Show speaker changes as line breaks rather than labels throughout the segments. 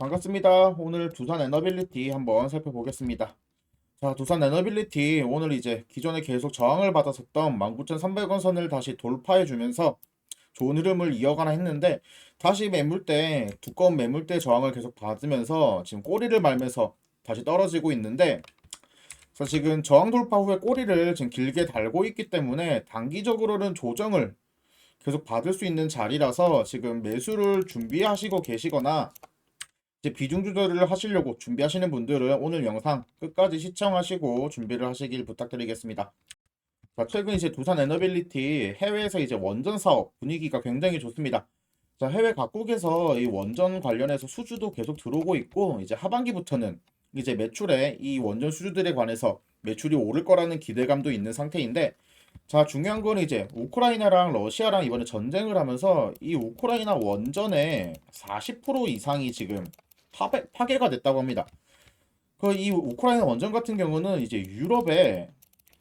반갑습니다. 오늘 두산 에너빌리티 한번 살펴보겠습니다. 자, 두산 에너빌리티 오늘 이제 기존에 계속 저항을 받았었던 19,300원 선을 다시 돌파해 주면서 좋은 흐름을 이어가나 했는데 다시 매물대, 두꺼운 매물대 저항을 계속 받으면서 지금 꼬리를 말면서 다시 떨어지고 있는데 그래서 지금 저항 돌파 후에 꼬리를 지금 길게 달고 있기 때문에 단기적으로는 조정을 계속 받을 수 있는 자리라서 지금 매수를 준비하시고 계시거나 이제 비중 조절을 하시려고 준비하시는 분들은 오늘 영상 끝까지 시청하시고 준비를 하시길 부탁드리겠습니다. 자, 최근 이제 두산 에너빌리티 해외에서 이제 원전 사업 분위기가 굉장히 좋습니다. 자, 해외 각국에서 이 원전 관련해서 수주도 계속 들어오고 있고 이제 하반기부터는 이제 매출에 이 원전 수주들에 관해서 매출이 오를 거라는 기대감도 있는 상태인데 자, 중요한 건 이제 우크라이나랑 러시아랑 이번에 전쟁을 하면서 이 우크라이나 원전의 40% 이상이 지금 파괴, 파괴가 됐다고 합니다. 그 이 우크라이나 원전 같은 경우는 이제 유럽에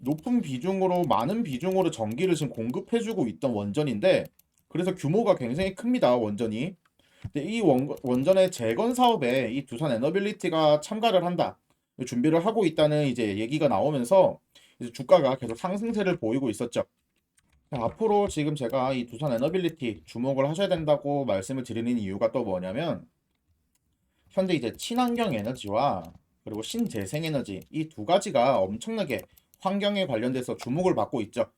높은 비중으로 많은 비중으로 전기를 지금 공급해주고 있던 원전인데 그래서 규모가 굉장히 큽니다 원전이. 근데 이 원, 원전의 재건 사업에 이 두산 에너빌리티가 참가를 한다. 준비를 하고 있다는 이제 얘기가 나오면서 이제 주가가 계속 상승세를 보이고 있었죠. 자, 앞으로 지금 제가 이 두산 에너빌리티 주목을 하셔야 된다고 말씀을 드리는 이유가 또 뭐냐면 현재 이제 친환경 에너지와 그리고 신재생 에너지 이 두 가지가 엄청나게 환경에 관련돼서 주목을 받고 있죠.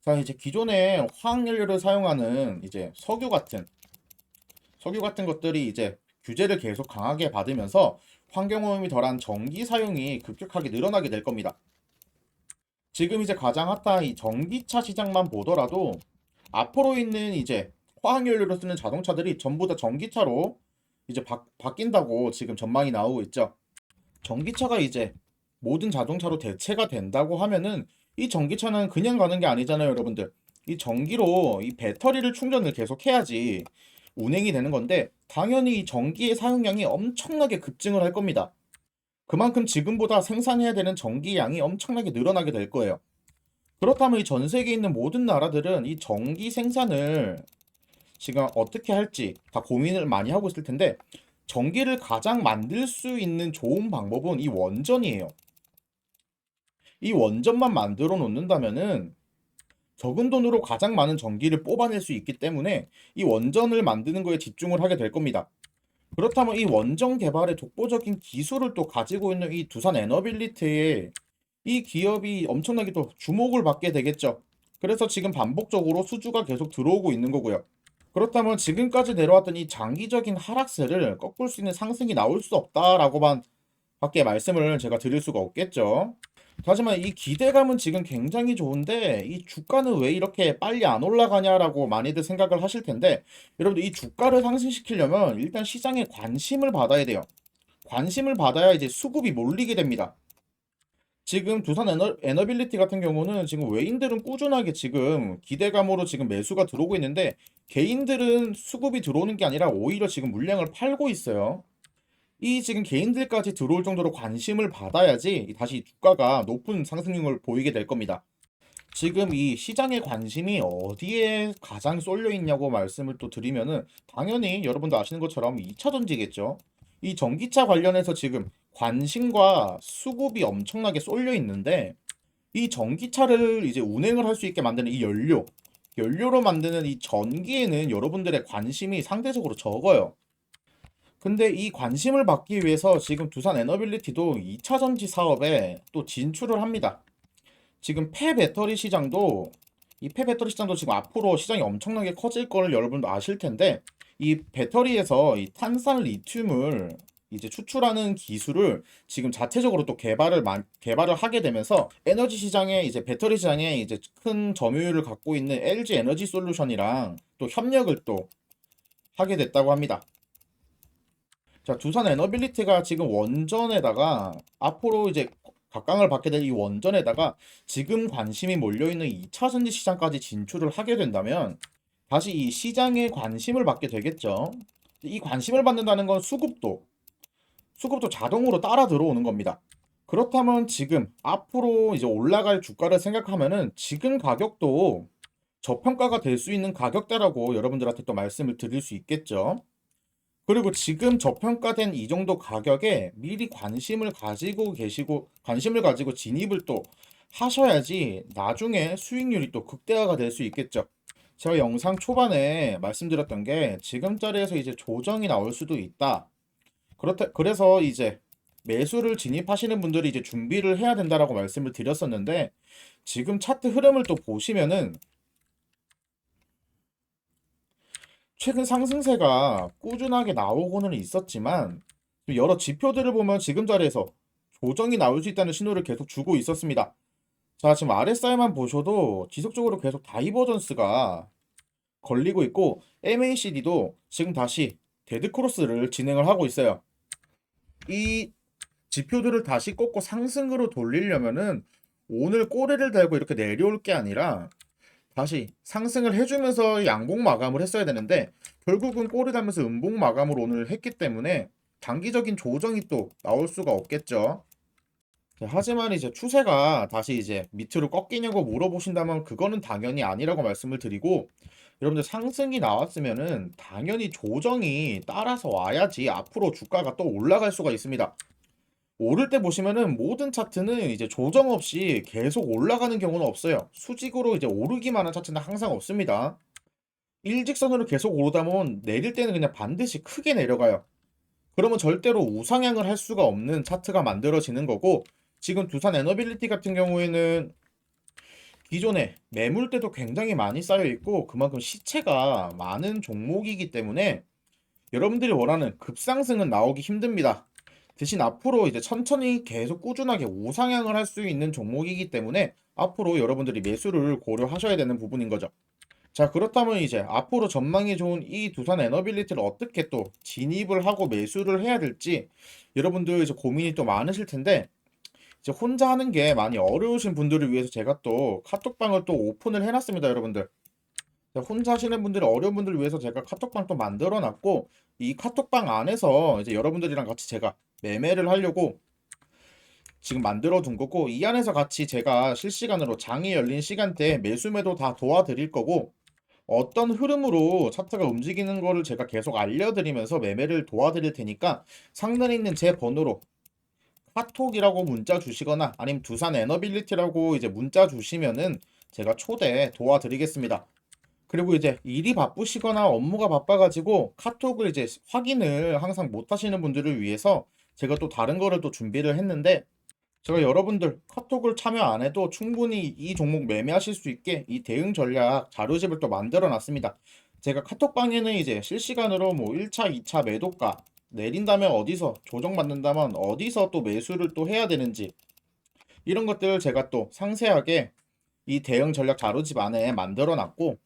자, 이제 기존에 화학연료를 사용하는 이제 석유 같은 석유 같은 것들이 이제 규제를 계속 강하게 받으면서 환경오염이 덜한 전기 사용이 급격하게 늘어나게 될 겁니다. 지금 이제 가장 핫한 이 전기차 시장만 보더라도 앞으로 있는 이제 화학연료를 쓰는 자동차들이 전부 다 전기차로 이제 바, 바뀐다고 지금 전망이 나오고 있죠. 전기차가 이제 모든 자동차로 대체가 된다고 하면은 이 전기차는 그냥 가는 게 아니잖아요, 여러분들. 이 전기로 이 배터리를 충전을 계속 해야지 운행이 되는 건데 당연히 이 전기의 사용량이 엄청나게 급증을 할 겁니다. 그만큼 지금보다 생산해야 되는 전기 양이 엄청나게 늘어나게 될 거예요. 그렇다면 이 전 세계에 있는 모든 나라들은 이 전기 생산을 지금 어떻게 할지 다 고민을 많이 하고 있을 텐데 전기를 가장 만들 수 있는 좋은 방법은 이 원전이에요. 이 원전만 만들어 놓는다면은 적은 돈으로 가장 많은 전기를 뽑아낼 수 있기 때문에 이 원전을 만드는 거에 집중을 하게 될 겁니다. 그렇다면 이 원전 개발의 독보적인 기술을 또 가지고 있는 이 두산 에너빌리티에 이 기업이 엄청나게 또 주목을 받게 되겠죠. 그래서 지금 반복적으로 수주가 계속 들어오고 있는 거고요. 그렇다면 지금까지 내려왔던 이 장기적인 하락세를 꺾을 수 있는 상승이 나올 수 없다라고만 밖에 말씀을 제가 드릴 수가 없겠죠. 하지만 이 기대감은 지금 굉장히 좋은데 이 주가는 왜 이렇게 빨리 안 올라가냐라고 많이들 생각을 하실 텐데 여러분들 이 주가를 상승시키려면 일단 시장에 관심을 받아야 돼요. 관심을 받아야 이제 수급이 몰리게 됩니다. 지금 두산 에너, 에너빌리티 같은 경우는 지금 외인들은 꾸준하게 지금 기대감으로 지금 매수가 들어오고 있는데 개인들은 수급이 들어오는 게 아니라 오히려 지금 물량을 팔고 있어요. 이 지금 개인들까지 들어올 정도로 관심을 받아야지 다시 주가가 높은 상승률을 보이게 될 겁니다. 지금 이 시장의 관심이 어디에 가장 쏠려 있냐고 말씀을 또 드리면은 당연히 여러분도 아시는 것처럼 2차 전지겠죠. 이 전기차 관련해서 지금 관심과 수급이 엄청나게 쏠려 있는데 이 전기차를 이제 운행을 할 수 있게 만드는 이 연료, 연료로 만드는 이 전기에는 여러분들의 관심이 상대적으로 적어요. 근데 이 관심을 받기 위해서 지금 두산 에너빌리티도 2차 전지 사업에 또 진출을 합니다. 지금 폐 배터리 시장도 이 폐 배터리 시장도 지금 앞으로 시장이 엄청나게 커질 걸 여러분도 아실 텐데 이 배터리에서 이 탄산 리튬을 이제 추출하는 기술을 지금 자체적으로 또 개발을 만, 개발을 하게 되면서 에너지 시장에 이제 배터리 시장에 이제 큰 점유율을 갖고 있는 LG 에너지 솔루션이랑 또 협력을 또 하게 됐다고 합니다. 자, 두산 에너빌리티가 지금 원전에다가 앞으로 이제 각광을 받게 될 이 원전에다가 지금 관심이 몰려있는 2차 전지 시장까지 진출을 하게 된다면 다시 이 시장에 관심을 받게 되겠죠. 이 관심을 받는다는 건 수급도 수급도 자동으로 따라 들어오는 겁니다. 그렇다면 지금 앞으로 이제 올라갈 주가를 생각하면은 지금 가격도 저평가가 될 수 있는 가격대라고 여러분들한테 또 말씀을 드릴 수 있겠죠. 그리고 지금 저평가된 이 정도 가격에 미리 관심을 가지고 계시고 관심을 가지고 진입을 또 하셔야지 나중에 수익률이 또 극대화가 될 수 있겠죠. 제가 영상 초반에 말씀드렸던 게 지금 자리에서 이제 조정이 나올 수도 있다. 그렇다 그래서 이제 매수를 진입하시는 분들이 이제 준비를 해야 된다라고 말씀을 드렸었는데 지금 차트 흐름을 또 보시면은 최근 상승세가 꾸준하게 나오고는 있었지만 여러 지표들을 보면 지금 자리에서 조정이 나올 수 있다는 신호를 계속 주고 있었습니다. 자, 지금 RSI만 보셔도 지속적으로 계속 다이버전스가 걸리고 있고 MACD도 지금 다시 데드크로스를 진행을 하고 있어요. 이 지표들을 다시 꺾고 상승으로 돌리려면은 오늘 꼬리를 달고 이렇게 내려올 게 아니라 다시 상승을 해주면서 양봉 마감을 했어야 되는데 결국은 꼬리 달면서 음봉 마감을 오늘 했기 때문에 단기적인 조정이 또 나올 수가 없겠죠. 네, 하지만 이제 추세가 다시 이제 밑으로 꺾이냐고 물어보신다면 그거는 당연히 아니라고 말씀을 드리고 여러분들 상승이 나왔으면은 당연히 조정이 따라서 와야지 앞으로 주가가 또 올라갈 수가 있습니다. 오를 때 보시면은 모든 차트는 이제 조정 없이 계속 올라가는 경우는 없어요. 수직으로 이제 오르기만 한 차트는 항상 없습니다. 일직선으로 계속 오르다 보면 내릴 때는 그냥 반드시 크게 내려가요. 그러면 절대로 우상향을 할 수가 없는 차트가 만들어지는 거고 지금 두산 에너빌리티 같은 경우에는 기존에 매물대도 굉장히 많이 쌓여 있고 그만큼 시체가 많은 종목이기 때문에 여러분들이 원하는 급상승은 나오기 힘듭니다. 대신 앞으로 이제 천천히 계속 꾸준하게 우상향을 할 수 있는 종목이기 때문에 앞으로 여러분들이 매수를 고려하셔야 되는 부분인 거죠. 자, 그렇다면 이제 앞으로 전망이 좋은 이 두산 에너빌리티를 어떻게 또 진입을 하고 매수를 해야 될지 여러분들 이제 고민이 또 많으실 텐데 이제 혼자 하는 게 많이 어려우신 분들을 위해서 제가 또 카톡방을 또 오픈을 해놨습니다, 여러분들. 혼자 하시는 분들이 어려운 분들을 위해서 제가 카톡방 또 만들어 놨고 이 카톡방 안에서 이제 여러분들이랑 같이 제가 매매를 하려고 지금 만들어 둔 거고 이 안에서 같이 제가 실시간으로 장이 열린 시간대에 매수 매도 다 도와드릴 거고 어떤 흐름으로 차트가 움직이는 거를 제가 계속 알려드리면서 매매를 도와드릴 테니까 상단에 있는 제 번호로 카톡이라고 문자 주시거나 아니면 두산 에너빌리티라고 이제 문자 주시면은 제가 초대 도와드리겠습니다. 그리고 이제 일이 바쁘시거나 업무가 바빠가지고 카톡을 이제 확인을 항상 못 하시는 분들을 위해서 제가 또 다른 거를 또 준비를 했는데 제가 여러분들 카톡을 참여 안 해도 충분히 이 종목 매매하실 수 있게 이 대응 전략 자료집을 또 만들어 놨습니다. 제가 카톡방에는 이제 실시간으로 뭐 1차, 2차 매도가 내린다면 어디서 조정받는다면 어디서 또 매수를 또 해야 되는지 이런 것들을 제가 또 상세하게 이 대응 전략 자료집 안에 만들어 놨고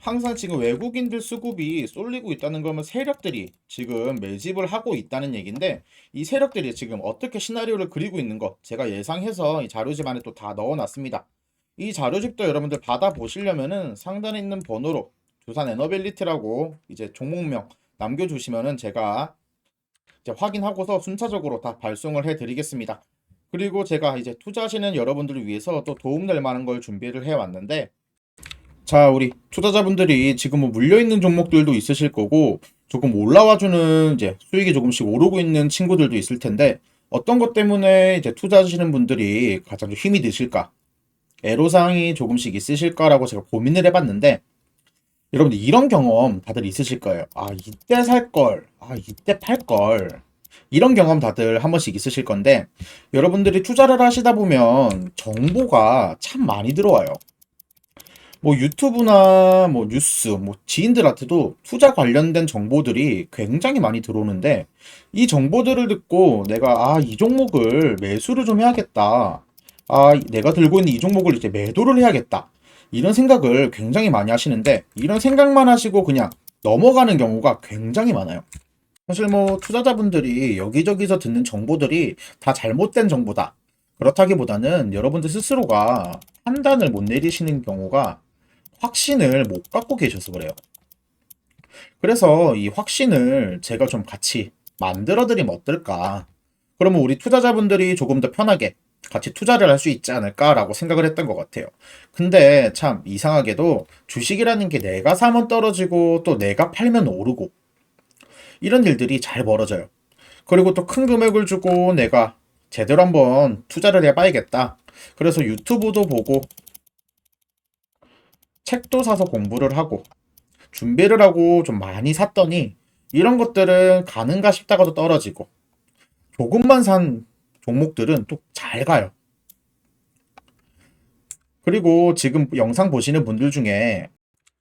항상 지금 외국인들 수급이 쏠리고 있다는 거면 세력들이 지금 매집을 하고 있다는 얘기인데 이 세력들이 지금 어떻게 시나리오를 그리고 있는 거 제가 예상해서 이 자료집 안에 또 다 넣어 놨습니다. 이 자료집도 여러분들 받아 보시려면은 상단에 있는 번호로 두산 에너빌리티라고 이제 종목명 남겨주시면은 제가 이제 확인하고서 순차적으로 다 발송을 해드리겠습니다. 그리고 제가 이제 투자하시는 여러분들을 위해서 또 도움될 만한 걸 준비를 해왔는데 자, 우리 투자자분들이 지금 뭐 물려있는 종목들도 있으실 거고, 조금 올라와주는 이제 수익이 조금씩 오르고 있는 친구들도 있을 텐데, 어떤 것 때문에 이제 투자하시는 분들이 가장 좀 힘이 드실까? 애로사항이 조금씩 있으실까라고 제가 고민을 해봤는데, 여러분들 이런 경험 다들 있으실 거예요. 아, 이때 살 걸. 아, 이때 팔 걸. 이런 경험 다들 한 번씩 있으실 건데, 여러분들이 투자를 하시다 보면 정보가 참 많이 들어와요. 뭐 유튜브나 뭐 뉴스, 뭐 지인들한테도 투자 관련된 정보들이 굉장히 많이 들어오는데 이 정보들을 듣고 내가 아, 이 종목을 매수를 좀 해야겠다. 아, 내가 들고 있는 이 종목을 이제 매도를 해야겠다. 이런 생각을 굉장히 많이 하시는데 이런 생각만 하시고 그냥 넘어가는 경우가 굉장히 많아요. 사실 뭐 투자자분들이 여기저기서 듣는 정보들이 다 잘못된 정보다. 그렇다기보다는 여러분들 스스로가 판단을 못 내리시는 경우가 확신을 못 갖고 계셔서 그래요. 그래서 이 확신을 제가 좀 같이 만들어 드리면 어떨까? 그러면 우리 투자자분들이 조금 더 편하게 같이 투자를 할 수 있지 않을까라고 생각을 했던 것 같아요. 근데 참 이상하게도 주식이라는 게 내가 사면 떨어지고 또 내가 팔면 오르고 이런 일들이 잘 벌어져요. 그리고 또 큰 금액을 주고 내가 제대로 한번 투자를 해봐야겠다. 그래서 유튜브도 보고 책도 사서 공부를 하고 준비를 하고 좀 많이 샀더니 이런 것들은 가는가 싶다가도 떨어지고 조금만 산 종목들은 또 잘 가요. 그리고 지금 영상 보시는 분들 중에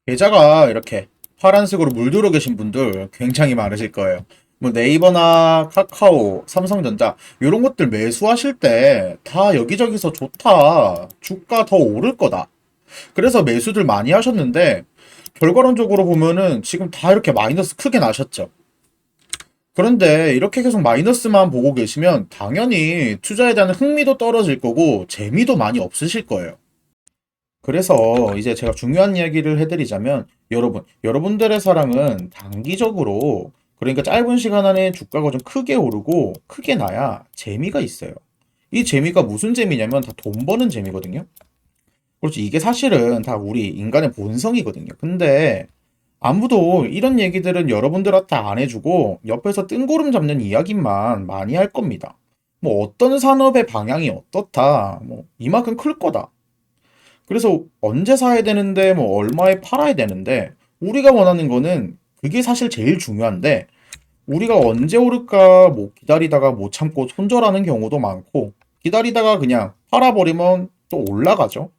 계좌가 이렇게 파란색으로 물들어 계신 분들 굉장히 많으실 거예요. 뭐 네이버나 카카오, 삼성전자 이런 것들 매수하실 때 다 여기저기서 좋다. 주가 더 오를 거다. 그래서 매수들 많이 하셨는데 결과론적으로 보면은 지금 다 이렇게 마이너스 크게 나셨죠. 그런데 이렇게 계속 마이너스만 보고 계시면 당연히 투자에 대한 흥미도 떨어질 거고 재미도 많이 없으실 거예요. 그래서 이제 제가 중요한 이야기를 해드리자면 여러분, 여러분들의 사랑은 단기적으로 그러니까 짧은 시간 안에 주가가 좀 크게 오르고 크게 나야 재미가 있어요. 이 재미가 무슨 재미냐면 다 돈 버는 재미거든요. 그렇지. 이게 사실은 다 우리 인간의 본성이거든요. 근데 아무도 이런 얘기들은 여러분들한테 안 해주고 옆에서 뜬구름 잡는 이야기만 많이 할 겁니다. 뭐 어떤 산업의 방향이 어떻다. 뭐 이만큼 클 거다. 그래서 언제 사야 되는데 뭐 얼마에 팔아야 되는데 우리가 원하는 거는 그게 사실 제일 중요한데 우리가 언제 오를까 뭐 기다리다가 못 참고 손절하는 경우도 많고 기다리다가 그냥 팔아버리면 또 올라가죠.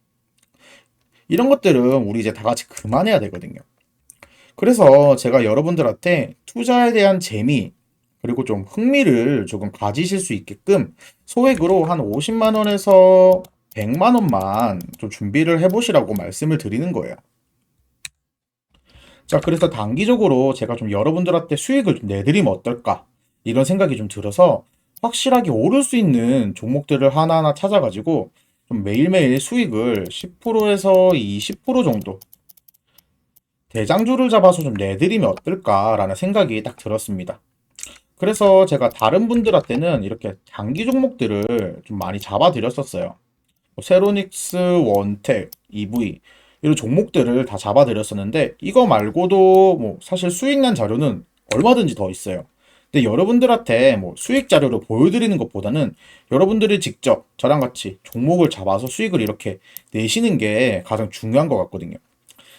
이런 것들은 우리 이제 다 같이 그만해야 되거든요. 그래서 제가 여러분들한테 투자에 대한 재미 그리고 좀 흥미를 조금 가지실 수 있게끔 소액으로 한 50만 원에서 100만 원만 좀 준비를 해보시라고 말씀을 드리는 거예요. 자, 그래서 단기적으로 제가 좀 여러분들한테 수익을 좀 내드리면 어떨까? 이런 생각이 좀 들어서 확실하게 오를 수 있는 종목들을 하나하나 찾아가지고 좀 매일매일 수익을 10%에서 20% 정도 대장주를 잡아서 좀 내드리면 어떨까라는 생각이 딱 들었습니다. 그래서 제가 다른 분들한테는 이렇게 장기 종목들을 좀 많이 잡아드렸었어요. 뭐 세로닉스, 원텍, EV 이런 종목들을 다 잡아드렸었는데 이거 말고도 뭐 사실 수익난 자료는 얼마든지 더 있어요. 근데 여러분들한테 뭐 수익 자료를 보여드리는 것보다는 여러분들이 직접 저랑 같이 종목을 잡아서 수익을 이렇게 내시는 게 가장 중요한 것 같거든요.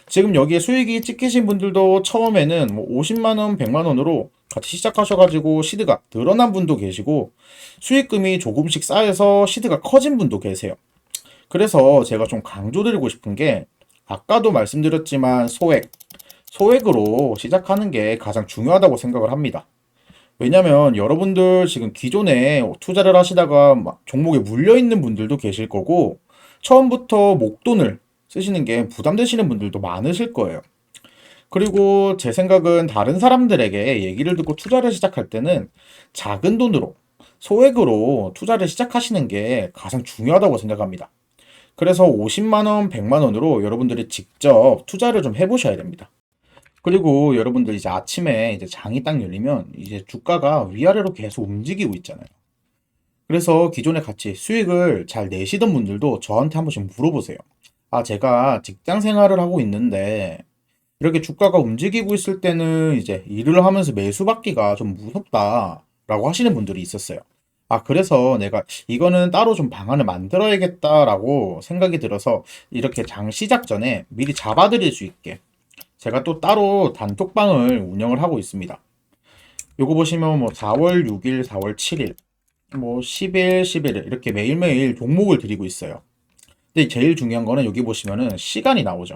지금 여기에 수익이 찍히신 분들도 처음에는 뭐 50만원, 100만원으로 같이 시작하셔가지고 시드가 늘어난 분도 계시고 수익금이 조금씩 쌓여서 시드가 커진 분도 계세요. 그래서 제가 좀 강조드리고 싶은 게 아까도 말씀드렸지만 소액, 소액으로 시작하는 게 가장 중요하다고 생각을 합니다. 왜냐면 여러분들 지금 기존에 투자를 하시다가 종목에 물려있는 분들도 계실 거고 처음부터 목돈을 쓰시는 게 부담되시는 분들도 많으실 거예요. 그리고 제 생각은 다른 사람들에게 얘기를 듣고 투자를 시작할 때는 작은 돈으로 소액으로 투자를 시작하시는 게 가장 중요하다고 생각합니다. 그래서 50만원, 100만원으로 여러분들이 직접 투자를 좀 해보셔야 됩니다. 그리고 여러분들 이제 아침에 이제 장이 딱 열리면 이제 주가가 위아래로 계속 움직이고 있잖아요. 그래서 기존에 같이 수익을 잘 내시던 분들도 저한테 한 번씩 물어보세요. 아, 제가 직장 생활을 하고 있는데 이렇게 주가가 움직이고 있을 때는 이제 일을 하면서 매수 받기가 좀 무섭다라고 하시는 분들이 있었어요. 아, 그래서 내가 이거는 따로 좀 방안을 만들어야겠다라고 생각이 들어서 이렇게 장 시작 전에 미리 잡아드릴 수 있게 제가 또 따로 단톡방을 운영을 하고 있습니다. 요거 보시면 뭐 4월 6일, 4월 7일, 뭐 10일, 11일 이렇게 매일매일 종목을 드리고 있어요. 근데 제일 중요한 거는 여기 보시면은 시간이 나오죠.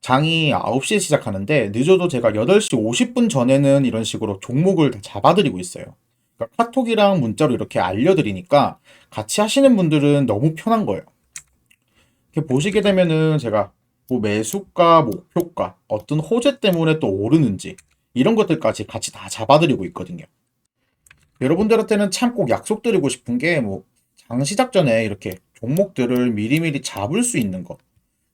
장이 9시에 시작하는데 늦어도 제가 8시 50분 전에는 이런 식으로 종목을 다 잡아드리고 있어요. 그러니까 카톡이랑 문자로 이렇게 알려드리니까 같이 하시는 분들은 너무 편한 거예요. 이렇게 보시게 되면은 제가 뭐 매수가, 목표가, 어떤 호재 때문에 또 오르는지 이런 것들까지 같이 다 잡아드리고 있거든요. 여러분들한테는 참 꼭 약속드리고 싶은 게 뭐 장 시작 전에 이렇게 종목들을 미리미리 잡을 수 있는 것.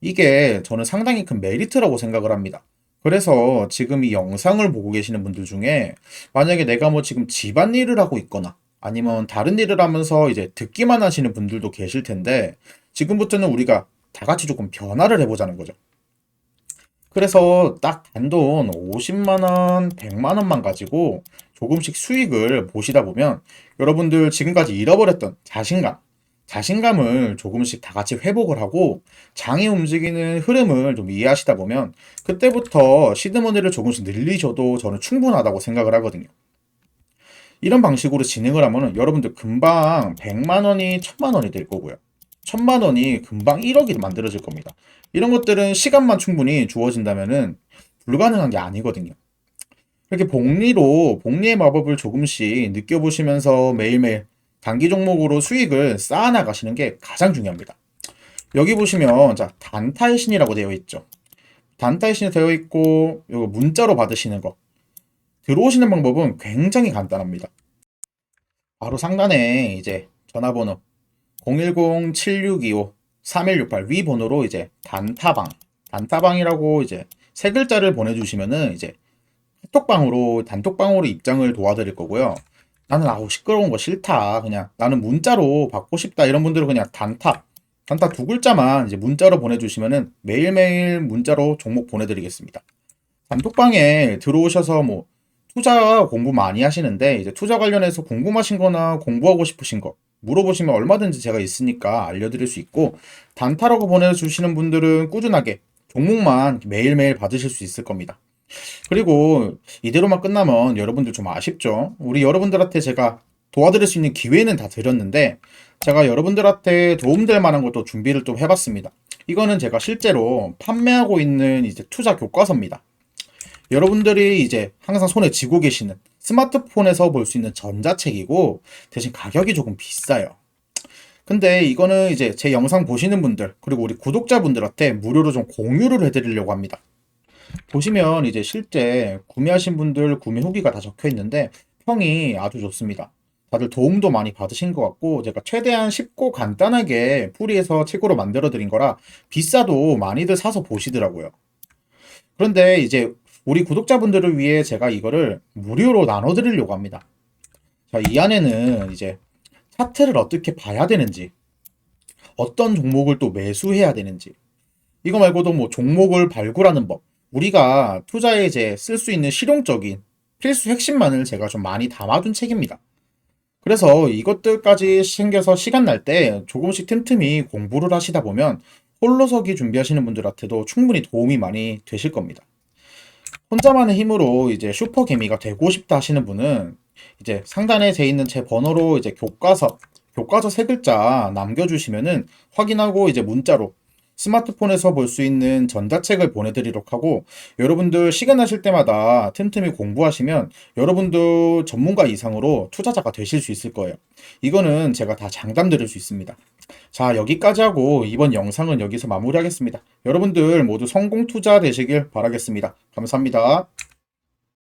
이게 저는 상당히 큰 메리트라고 생각을 합니다. 그래서 지금 이 영상을 보고 계시는 분들 중에 만약에 내가 뭐 지금 집안일을 하고 있거나 아니면 다른 일을 하면서 이제 듣기만 하시는 분들도 계실 텐데 지금부터는 우리가 다 같이 조금 변화를 해보자는 거죠. 그래서 딱 단돈 50만 원, 100만 원만 가지고 조금씩 수익을 보시다 보면 여러분들 지금까지 잃어버렸던 자신감, 자신감을 조금씩 다 같이 회복을 하고 장이 움직이는 흐름을 좀 이해하시다 보면 그때부터 시드머니를 조금씩 늘리셔도 저는 충분하다고 생각을 하거든요. 이런 방식으로 진행을 하면은 여러분들 금방 100만 원이 1000만 원이 될 거고요. 1000만 원이 금방 1억이 만들어질 겁니다. 이런 것들은 시간만 충분히 주어진다면은 불가능한 게 아니거든요. 이렇게 복리로 복리의 마법을 조금씩 느껴보시면서 매일매일 단기 종목으로 수익을 쌓아 나가시는 게 가장 중요합니다. 여기 보시면 자 단타의 신이라고 되어 있죠. 단타의 신이 되어 있고 이거 문자로 받으시는 거 들어오시는 방법은 굉장히 간단합니다. 바로 상단에 이제 전화번호 010-7625-3168 위 번호로 이제 단타방 단타방이라고 이제 세 글자를 보내주시면은 이제 카톡방으로 단톡방으로 입장을 도와드릴 거고요. 나는 아우 시끄러운 거 싫다. 그냥 나는 문자로 받고 싶다. 이런 분들은 그냥 단타 단타 두 글자만 이제 문자로 보내주시면은 매일매일 문자로 종목 보내드리겠습니다. 단톡방에 들어오셔서 뭐 투자 공부 많이 하시는데 이제 투자 관련해서 궁금하신 거나 공부하고 싶으신 거 물어보시면 얼마든지 제가 있으니까 알려드릴 수 있고 단타라고 보내주시는 분들은 꾸준하게 종목만 매일매일 받으실 수 있을 겁니다. 그리고 이대로만 끝나면 여러분들 좀 아쉽죠? 우리 여러분들한테 제가 도와드릴 수 있는 기회는 다 드렸는데 제가 여러분들한테 도움될 만한 것도 준비를 좀 해봤습니다. 이거는 제가 실제로 판매하고 있는 이제 투자 교과서입니다. 여러분들이 이제 항상 손에 쥐고 계시는 스마트폰에서 볼 수 있는 전자책이고 대신 가격이 조금 비싸요. 근데 이거는 이제 제 영상 보시는 분들 그리고 우리 구독자분들한테 무료로 좀 공유를 해드리려고 합니다. 보시면 이제 실제 구매하신 분들 구매 후기가 다 적혀 있는데 평이 아주 좋습니다. 다들 도움도 많이 받으신 것 같고 제가 최대한 쉽고 간단하게 풀이해서 책으로 만들어 드린 거라 비싸도 많이들 사서 보시더라고요. 그런데 이제 우리 구독자분들을 위해 제가 이거를 무료로 나눠 드리려고 합니다. 자, 이 안에는 이제 차트를 어떻게 봐야 되는지, 어떤 종목을 또 매수해야 되는지, 이거 말고도 뭐 종목을 발굴하는 법, 우리가 투자에 이제 쓸 수 있는 실용적인 필수 핵심만을 제가 좀 많이 담아둔 책입니다. 그래서 이것들까지 챙겨서 시간 날 때 조금씩 틈틈이 공부를 하시다 보면 홀로서기 준비하시는 분들한테도 충분히 도움이 많이 되실 겁니다. 혼자만의 힘으로 이제 슈퍼개미가 되고 싶다 하시는 분은 이제 상단에 돼 있는 제 번호로 이제 교과서, 교과서 세 글자 남겨주시면은 확인하고 이제 문자로 스마트폰에서 볼 수 있는 전자책을 보내드리도록 하고 여러분들 시간 나실 때마다 틈틈이 공부하시면 여러분도 전문가 이상으로 투자자가 되실 수 있을 거예요. 이거는 제가 다 장담 드릴 수 있습니다. 자, 여기까지 하고 이번 영상은 여기서 마무리하겠습니다. 여러분들 모두 성공 투자 되시길 바라겠습니다. 감사합니다.